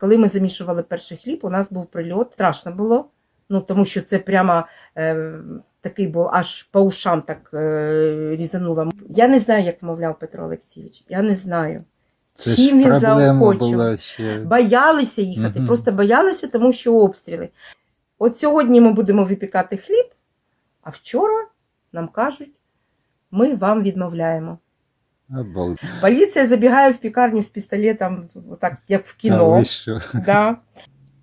Коли ми замішували перший хліб, у нас був прильот. Страшно було. Ну тому що це прямо е, такий був аж по ушам так е, різануло. Я не знаю, як вмовляв Петро Олексійович. Я не знаю. Це Чим він ще. Боялися їхати, Мгм. просто боялися, тому що обстріли. От сьогодні ми будемо випікати хліб, а вчора нам кажуть, ми вам відмовляємо. Поліція забігає в пікарню з пістолетом, так як в кіно. Да.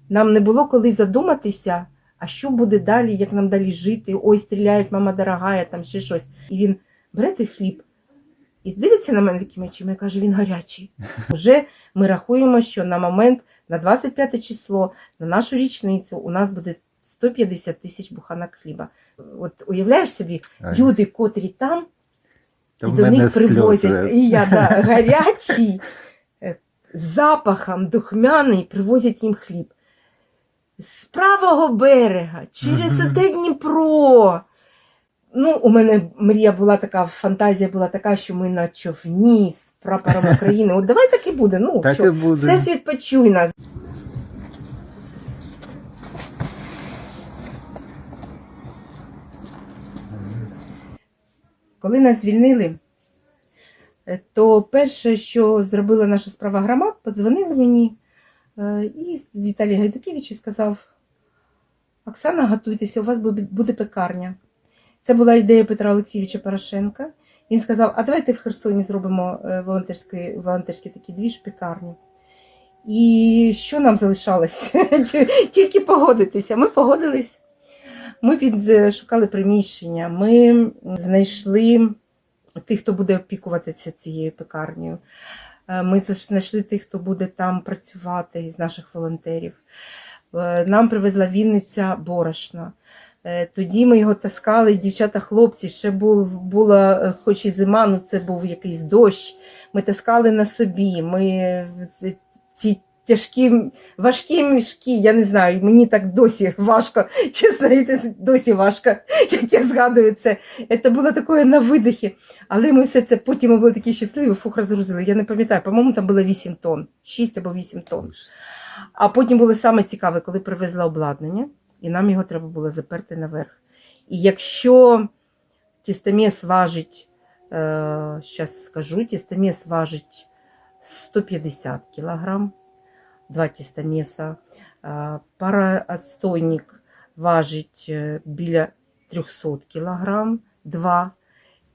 Нам не було коли задуматися, а що буде далі, як нам далі жити. Ой, стріляють, мама дорогая, там ще щось. І він бере той хліб і дивиться на мене такими очима і каже, він гарячий. Вже ми рахуємо, що на момент, на 25 число, на нашу річницю, у нас буде 150 тисяч буханок хліба. От уявляєш собі, люди, котрі там, та і до них привозять. сльози. І я да, гарячий, е, з запахом духмяний, привозять їм хліб. З правого берега, через Мгм. оте Дніпро. Ну, у мене мрія була така, фантазія була така, що ми на човні з прапором України. От давай так і буде. Ну, Так що, і буде. Всесвіт почуй нас. Коли нас звільнили, е, то перше, що зробила наша справа громад, подзвонили мені е, і Віталій Гайдукевич сказав: Оксана, готуйтеся, у вас буде пекарня. Це була ідея Петра Олексійовича Порошенка. Він сказав: а давайте в Херсоні зробимо е, волонтерський, волонтерський такий двіж пекарню. І що нам залишалось? Тільки погодитися. Ми погодились. Ми підшукали приміщення, ми знайшли тих, хто буде опікуватися цією пекарнею. Е, Ми знайшли тих, хто буде там працювати із наших волонтерів. Е, Нам привезла Вінниця борошна. Е, Тоді ми його таскали, дівчата-хлопці, ще була, е, хоч і зима, ну це був якийсь дощ. Ми таскали на собі. Ми ці тяжкі, важкі мішки. Я не знаю, мені так досі важко, чесно, досі важко, як я згадую це. Це було таке на видихі. Але ми все це потім ми були такі щасливі, фух розгрузили. Я не пам'ятаю, по-моєму, там було 8 тонн, 6 або 8 тонн. А потім було саме цікаве, коли привезла обладнання, і нам його треба було заперти наверх. І якщо тістоміс важить, е, зараз скажу, тістоміс важить 150 кілограм. 2 тіста м'яса. Парастойник важить э, біля 300 кг, два.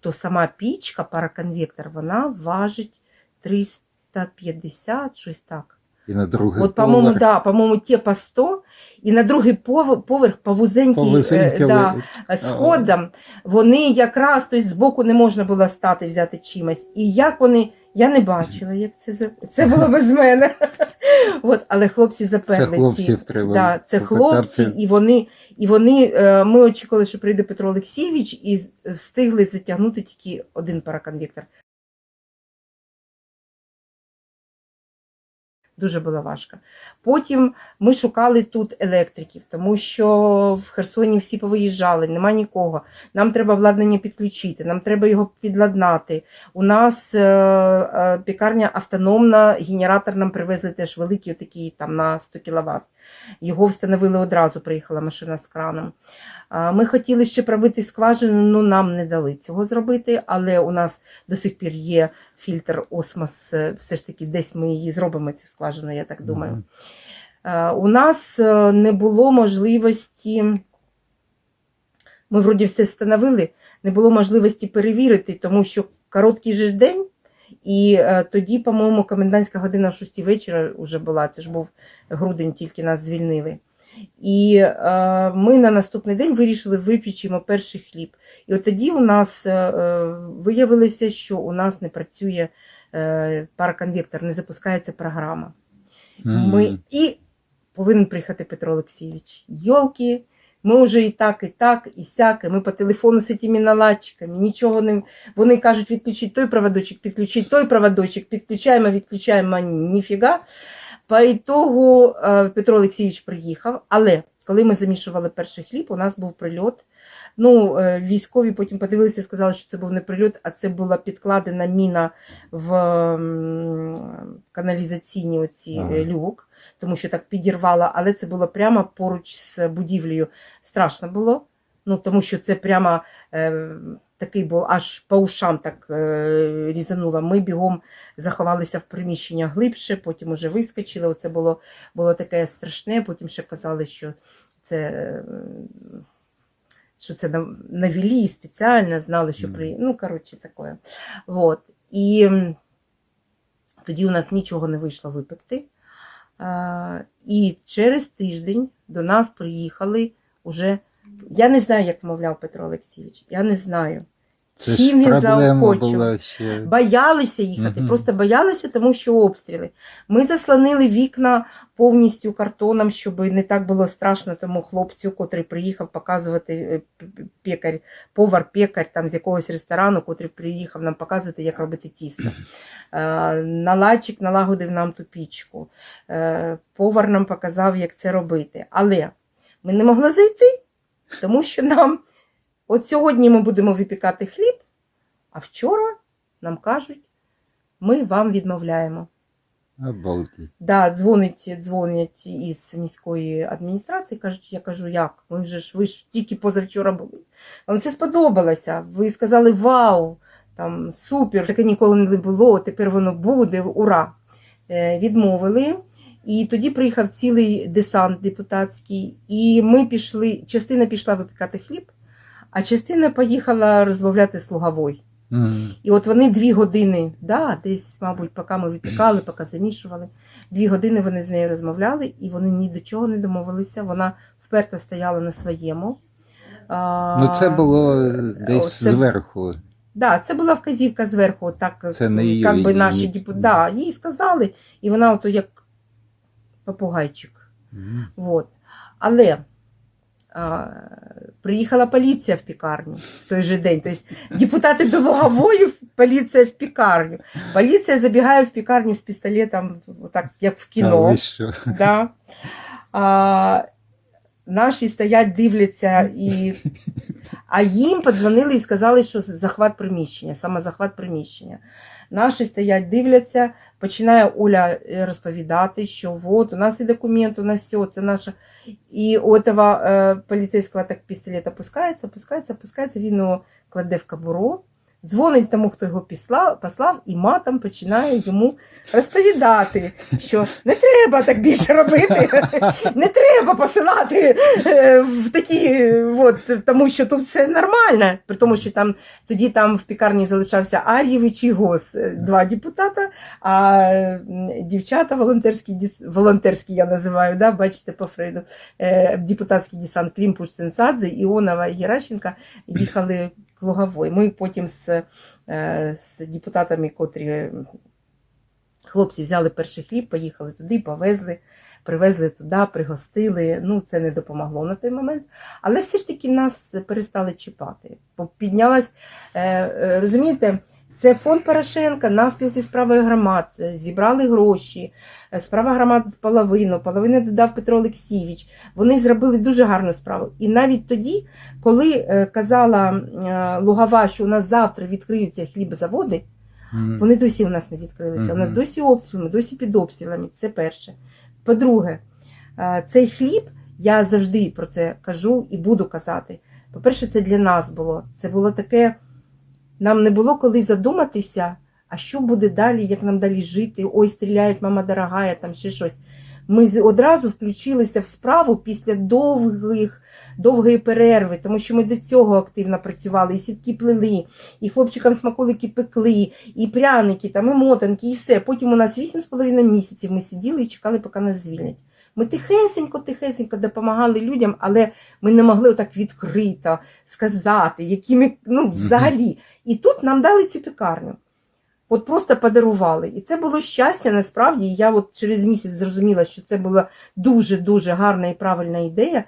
то сама пічка, параконвектор, вона важить 350, щось так. І на другий От, по-моєму, поверх да, по-моєму, ті по 100, і на другий пов- поверх по вузенькій е, да, сходам, вони якраз тобто, збоку не можна було стати, взяти чимось. І як вони, я не бачила, як це за- це було без мене. От, але хлопці Це заперли ці. хлопців треба. Да, це хлопці, і вони, і вони е, ми очікували, що прийде Петро Олексійович, і з- встигли затягнути тільки один параконвектор. Дуже було важко. Потім ми шукали тут електриків, тому що в Херсоні всі повиїжджали, нема нікого. Нам треба обладнання підключити, нам треба його підладнати. У нас е, е, пікарня автономна, генератор нам привезли теж великий, отакий там на 100 кВт. Його встановили одразу, приїхала машина з краном. Ми хотіли ще пробити скважину, але нам не дали цього зробити, але у нас до сих пір є фільтр Осмос. е, Все ж таки, десь ми її зробимо, цю скважину, я так думаю. У нас е, не було можливості, ми вроді все встановили, не було можливості перевірити, тому що короткий же день, і е, тоді, по-моєму, комендантська година о 6 вечора вже була, це ж був грудень, тільки нас звільнили. І е, ми на наступний день вирішили випічимо перший хліб. І от тоді у нас е, е, виявилося, що у нас не працює е, параконвектор, не запускається програма. Ми... І повинен приїхати Петро Олексійович. Йолки, ми вже і так, і так, і сяк, ми по телефону з цими наладчиками, нічого не. Вони кажуть, відключіть той проводочок, підключіть той проводочок, підключаємо, відключаємо, ніфіга. По ітогу е, Петро Олексійович приїхав, але коли ми замішували перший хліб, у нас був прильот Ну, е, військові потім подивилися і сказали, що це був не прильот, а це була підкладена міна в каналізаційні оці Ага. е, люк, тому що так підірвала, але це було прямо поруч з будівлею. Страшно було, ну тому що це прямо е, такий був аж по ушам так е, різануло. Ми бігом заховалися в приміщення глибше, потім уже вискочили. Оце було, було таке страшне. Потім ще казали, що це. е, Що це на- навели спеціально знали, що при. Ну, коротше, таке. Вот. І тоді у нас нічого не вийшло випекти. І через тиждень до нас приїхали уже. Я не знаю, як вмовляв Петро Олексійович. Я не знаю. Це Чим він заохочував? ще. Боялися їхати, Мгм. просто боялися, тому що обстріли. Ми заслонили вікна повністю картоном, щоб не так було страшно тому хлопцю, котрий приїхав показувати е, пекар, повар-пекар там з якогось ресторану, котрий приїхав нам показувати, як робити тісто. Е, Наладчик налагодив нам ту пічку. Е, Повар нам показав, як це робити. Але ми не могли зайти, тому що нам от сьогодні ми будемо випікати хліб, а вчора нам кажуть, ми вам відмовляємо. Обалдеть. Да, дзвонить, дзвонять із міської адміністрації, кажуть, я кажу, як? Ми вже ж ви ж тільки позавчора були. Вам це сподобалося. Ви сказали вау, там супер, таке ніколи не було, тепер воно буде, ура! Е, відмовили. І тоді приїхав цілий десант депутатський, і ми пішли, частина пішла випікати хліб, а частина поїхала розмовляти з Луговой. Мгм. І от вони дві години, да, десь, мабуть, поки ми випікали, поки замішували, дві години вони з нею розмовляли, і вони ні до чого не домовилися. Вона вперто стояла на своєму. Ну, це було десь Оце- зверху. Да, це була вказівка зверху, так Це не її- як би її- наші депутати. Да, їй сказали, і вона ото як попугайчик. Мгм. Вот. Але а, приїхала поліція в пікарню в той же день. Тобто депутати до Лугової, поліція в пікарню. Поліція забігає в пікарню з пістолетом, так як в кіно. Да. А, наші стоять, дивляться, і... а їм подзвонили і сказали, що захват приміщення, саме захват приміщення. Наші стоять, дивляться, починає Оля е, розповідати, що от у нас і документ, у нас все, це наше. І у этого е, поліцейського так пістолет опускається, опускається, опускається, він його кладе в кобуру, дзвонить тому, хто його послав, і матом починає йому розповідати, що не треба так більше робити, не треба посилати е, в такі, от, тому що тут все нормально. При тому, що там тоді там в пікарні залишався Ар'євич і Гос, е, два депутата, а дівчата волонтерські, волонтерські я називаю, да, бачите по Фрейду, е, депутатський десант Клімпуш Ценцадзе, Іонова і Геращенка їхали к Ми потім з, е, з депутатами, котрі хлопці взяли перший хліб, поїхали туди, повезли, привезли туди, пригостили. Ну, це не допомогло на той момент. Але все ж таки нас перестали чіпати. Піднялась, е, е, розумієте, це фонд Порошенка, навпіл зі справою громад, е, зібрали гроші, е, справа громад половину, половину додав Петро Олексійович. Вони зробили дуже гарну справу. І навіть тоді, коли е, казала Лугова, що у нас завтра відкриються хлібозаводи, вони досі у нас не відкрилися. У нас досі обстріли, ми досі під обстрілами. Це перше. По-друге, цей хліб, я завжди про це кажу і буду казати. По-перше, це для нас було. Це було таке, нам не було коли задуматися, а що буде далі, як нам далі жити. Ой, стріляють, мама дорогая, там ще щось. Ми одразу включилися в справу після довгих, довгої перерви, тому що ми до цього активно працювали, і сітки плели, і хлопчикам смаколики пекли, і пряники, там, і мотанки, і все. Потім у нас 8,5 місяців ми сиділи і чекали, поки нас звільнять. Ми тихесенько, тихесенько допомагали людям, але ми не могли отак відкрито сказати, якими, ну, взагалі. І тут нам дали цю пекарню. От просто подарували. І це було щастя, насправді. І я от через місяць зрозуміла, що це була дуже-дуже гарна і правильна ідея.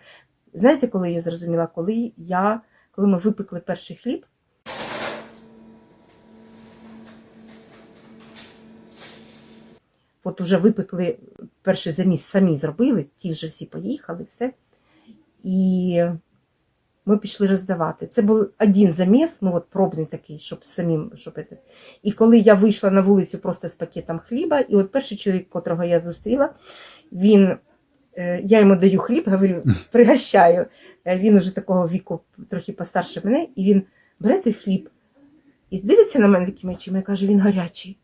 Знаєте, коли я зрозуміла? Коли я, коли ми випекли перший хліб, от уже випекли перший заміс, самі зробили, ті вже всі поїхали, все. І ми пішли роздавати. Це був один заміс, ну от пробний такий, щоб самим, щоб це. І коли я вийшла на вулицю просто з пакетом хліба, і от перший чоловік, котрого я зустріла, він, е, я йому даю хліб, говорю, пригощаю. Е, Він уже такого віку, трохи постарше мене, і він бере той хліб і дивиться на мене такими очима і каже, він гарячий.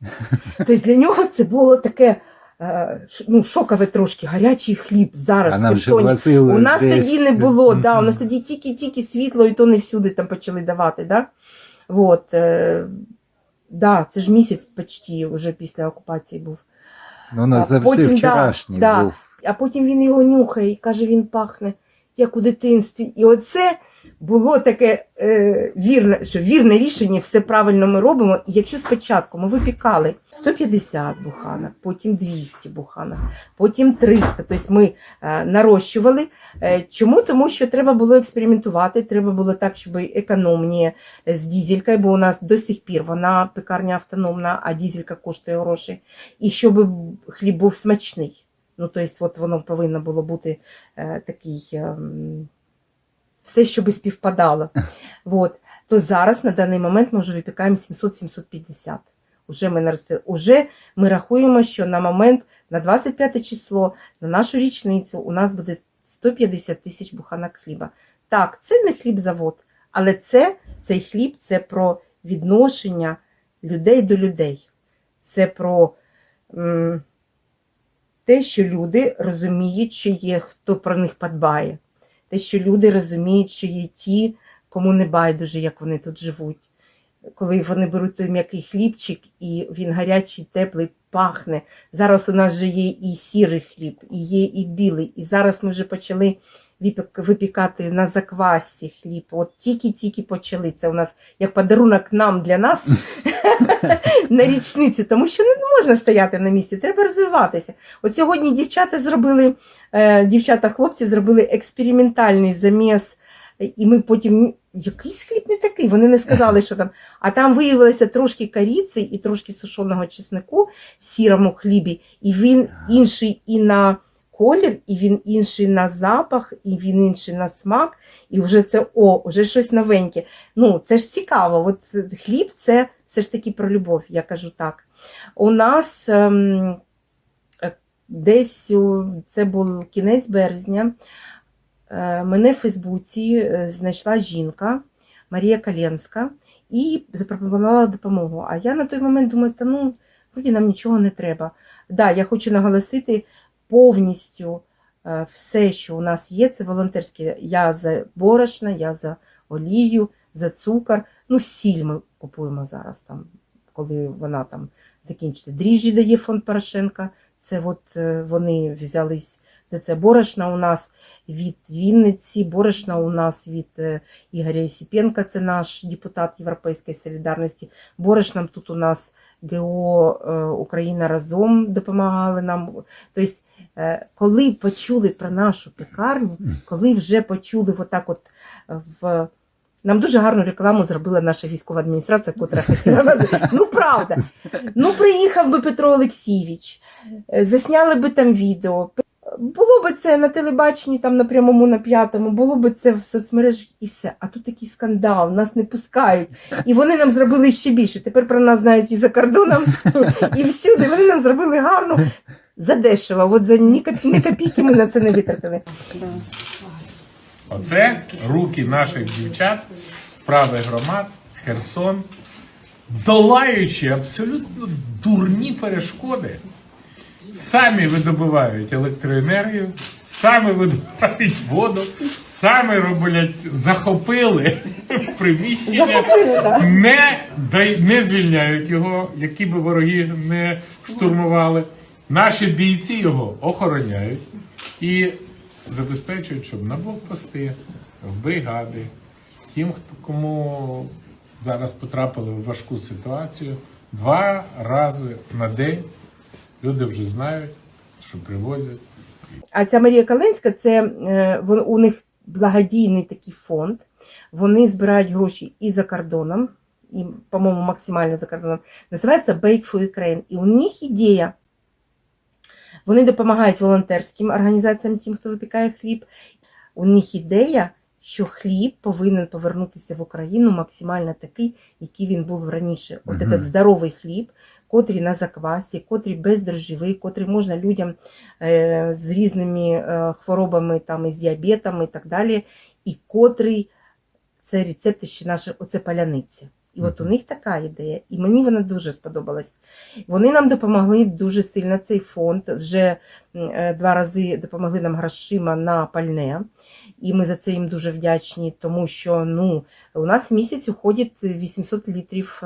Тобто для нього це було таке е, ну, шокове трошки, гарячий хліб зараз А нам ще У нас десь- тоді не було, да, у нас тоді тільки-тільки світло, і то не всюди там почали давати. Да? Вот, е, да, це ж місяць почти вже після окупації був. Ну, у нас завжди потім, вчорашній да. був. А потім він його нюхає і каже, він пахне, як у дитинстві. І оце було таке е, вірне, що вірне рішення, все правильно ми робимо. І якщо спочатку ми випікали 150 буханок, потім 200 буханок, потім 300, тобто ми е, нарощували. Е, чому? Тому що треба було експериментувати, треба було так, щоб економніше з дізелькою, бо у нас до сих пір вона пекарня автономна, а дізелька коштує гроші. І щоб хліб був смачний. Ну, тобто, от воно повинно було бути е, такий, ем, все, щоб співпадало. От. То зараз на даний момент ми вже випікаємо 700-750. Уже ми, наростили. Уже ми рахуємо, що на момент, на 25 число, на нашу річницю, у нас буде 150 тисяч буханок хліба. Так, це не хлібзавод, але це, цей хліб це про відношення людей до людей. Це про м, те, що люди розуміють, що є хто про них подбає. Те, що люди розуміють, що є ті, кому не байдуже, як вони тут живуть. Коли вони беруть той м'який хлібчик, і він гарячий, теплий, пахне. Зараз у нас вже є і сірий хліб, і є і білий. І зараз ми вже почали випікати на заквасці хліб. От тільки-тільки почали. Це у нас як подарунок нам для нас на річницю, тому що не можна стояти на місці, треба розвиватися. От сьогодні дівчата зробили, е, дівчата-хлопці зробили експериментальний заміс, і ми потім. Якийсь хліб не такий, вони не сказали, що там. А там виявилося трошки коріці і трошки сушеного чеснику в сірому хлібі, і він інший і на колір, і він інший на запах, і він інший на смак. І вже це о, вже щось новеньке. Ну, це ж цікаво. От хліб це все ж таки про любов, я кажу так. У нас ем, е, десь це був кінець березня. е, Мене в Фейсбуці е, знайшла жінка Марія Каленська і запропонувала допомогу. А я на той момент думаю, та ну, нам нічого не треба. Да, я хочу наголосити повністю е, все, що у нас є, це волонтерське. Я за борошна, я за олію, за цукор. Ну, сіль ми купуємо зараз, там, коли вона там закінчиться. Дріжджі дає фонд Порошенка. Це от е, вони взялись за це. Борошна у нас від Вінниці, борошна у нас від е, Ігоря Ісіпенка, це наш депутат Європейської солідарності. Борошном тут у нас ГО е, Україна разом допомагали нам. Тобто, е, коли почули про нашу пекарню, коли вже почули отак от в. Нам дуже гарну рекламу зробила наша військова адміністрація, котра хотіла нас. Ну, правда. Ну, приїхав би Петро Олексійович, е, засняли би там відео. Було би це на телебаченні, там на прямому на п'ятому, було би це в соцмережах і все. А тут такий скандал, нас не пускають. І вони нам зробили ще більше. Тепер про нас знають і за кордоном, і всюди. Вони нам зробили гарно, задешево. От за ні копійки ми на це не витратили. Оце руки наших дівчат, справи громад, Херсон, долаючи абсолютно дурні перешкоди, самі видобувають електроенергію, самі видобувають воду, самі роблять, захопили приміщення, не, дай- не звільняють його, які би вороги не штурмували. Наші бійці його охороняють і забезпечують, щоб на блокпости, в бригади, тим, кому зараз потрапили в важку ситуацію, два рази на день люди вже знають, що привозять. А ця Марія Каленська, це е, у них благодійний такий фонд. Вони збирають гроші і за кордоном, і, по-моєму, максимально за кордоном. Називається Bake for Ukraine. І у них ідея. Вони допомагають волонтерським організаціям, тим, хто випікає хліб. У них ідея, що хліб повинен повернутися в Україну максимально такий, який він був раніше. От Мгм. этот здоровий хліб, котрий на заквасі, котрий бездрожжевий, котрий можна людям е, з різними е, хворобами, там, із діабетом і так далі, і котрий це рецепти ще наші, оце паляниця. І от у них така ідея, і мені вона дуже сподобалась. Вони нам допомогли дуже сильно. Цей фонд вже е, два рази допомогли нам грошима на пальне. І ми за це їм дуже вдячні, тому що ну, у нас в місяць уходить 800 літрів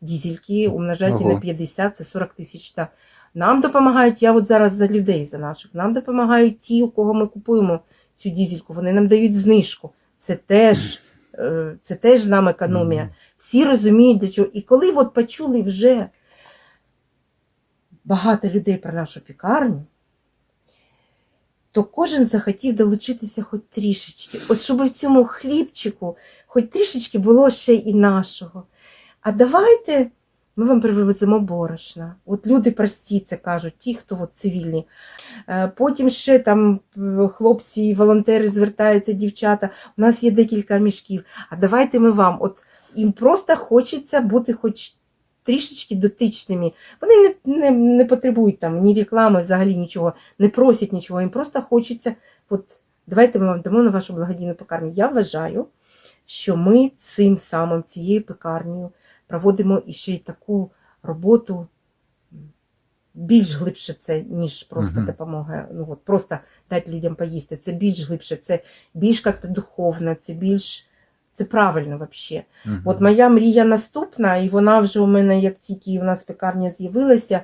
дізельки, умножайте Ого. на 50, це 40 тисяч. Та. Нам допомагають, я от зараз за людей, за наших, нам допомагають ті, у кого ми купуємо цю дізельку, вони нам дають знижку. Це теж, е, це теж нам економія. Всі розуміють, для чого. І коли от почули вже багато людей про нашу пікарню, то кожен захотів долучитися хоч трішечки. От щоб в цьому хлібчику хоч трішечки було ще і нашого. А давайте ми вам привеземо борошна. От люди прості це кажуть, ті, хто от цивільні. Е, Потім ще там е, хлопці, волонтери звертаються, дівчата. У нас є декілька мішків. А давайте ми вам. От їм просто хочеться бути хоч трішечки дотичними. Вони не, не, не потребують там ні реклами, взагалі нічого, не просять нічого. Їм просто хочеться, от давайте ми вам дамо на вашу благодійну пекарню. Я вважаю, що ми цим самим, цією пекарнею проводимо іще й таку роботу. Більш глибше це, ніж просто Мгм. допомога. Ну, от, просто дати людям поїсти. Це більш глибше, це більш як-то духовно, це більш це правильно взагалі. Мгм. От моя мрія наступна, і вона вже у мене, як тільки у нас пекарня з'явилася,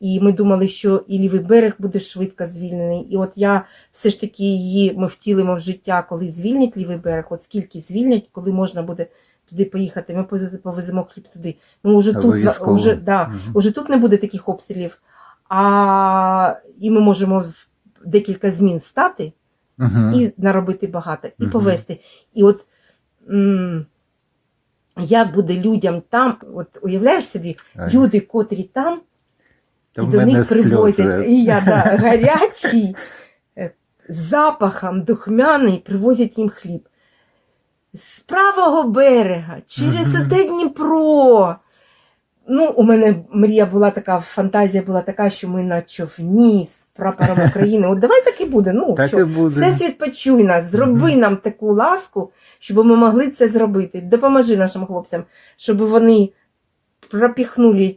і ми думали, що і лівий берег буде швидко звільнений. І от я все ж таки її ми втілимо в життя, коли звільнять лівий берег, от скільки звільнять, коли можна буде туди поїхати. Ми повеземо хліб туди. Ми вже тут, уже, да, Мгм. уже тут не буде таких обстрілів, а і ми можемо в декілька змін стати Мгм. і наробити багато, і Мгм. повести. І от м, як буде людям там, от уявляєш собі, Ай, люди, котрі там, то і до них привозять, сльози. і я да, гарячий, е, запахом духмяний, привозять їм хліб. З правого берега, через Мгм. оте Дніпро. Ну, у мене мрія була така, фантазія була така, що ми на човні з прапором України. От давай так і буде. Ну, Так що? і буде. Всесвіт почуй нас, зроби Мгм. нам таку ласку, щоб ми могли це зробити. Допоможи нашим хлопцям, щоб вони пропіхнули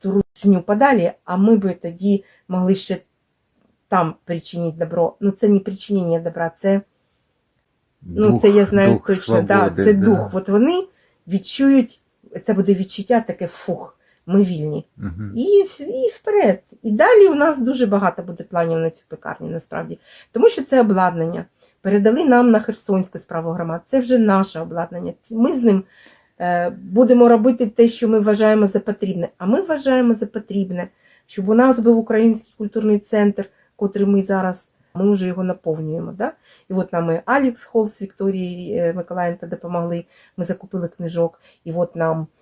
ту русню подалі, а ми би тоді могли ще там причинити добро. Ну, це не причинення добра, це, ну, Дух- це я знаю дух точно. да, це да. дух. От вони відчують, це буде відчуття таке фух, ми вільні. Мгм. І, і вперед. І далі у нас дуже багато буде планів на цю пекарню, насправді. Тому що це обладнання. Передали нам на Херсонську справу громад. Це вже наше обладнання. Ми з ним е, будемо робити те, що ми вважаємо за потрібне. А ми вважаємо за потрібне, щоб у нас був український культурний центр, котрий ми зараз. Ми вже його наповнюємо. Да? І от нам Алікс Холл з Вікторією Миколаєнка допомогли. Ми закупили книжок, і от нам Е,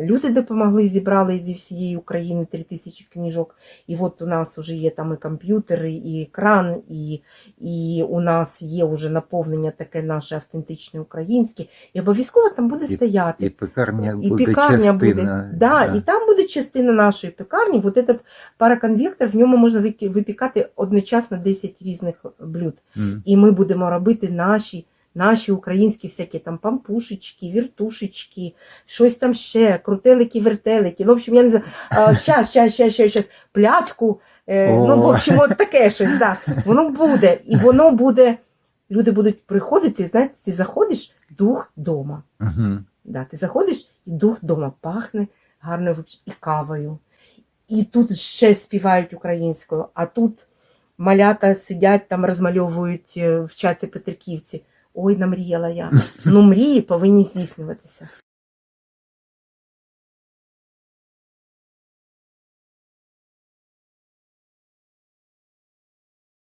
Люди допомогли, зібрали зі всієї України 3 тисячі книжок. І от у нас вже є там і комп'ютери, і екран, і, і у нас є вже наповнення таке наше автентичне українське. І обов'язково там буде стояти. І пекарня І буде пекарня частина. буде. Да, І там буде частина нашої пекарні. Вот этот параконвектор, в ньому можна випікати одночасно 10 різних блюд. М. І ми будемо робити наші, наші українські всякі там пампушечки, віртушечки, щось там ще, крутелики, вертелики. Ну, в общем, я не знаю, а, щас, щас, щас, щас, щас, пляцку. Е, ну, в общем, от таке щось, да. Воно буде. І воно буде, люди будуть приходити, знаєте, ти заходиш, дух дома. Мгм. Да, ти заходиш, і дух дома пахне гарною і кавою. І тут ще співають українською, а тут малята сидять там, розмальовують, е, вчаться Петриківці. Ой, намріяла я. Ну, мрії повинні здійснюватися.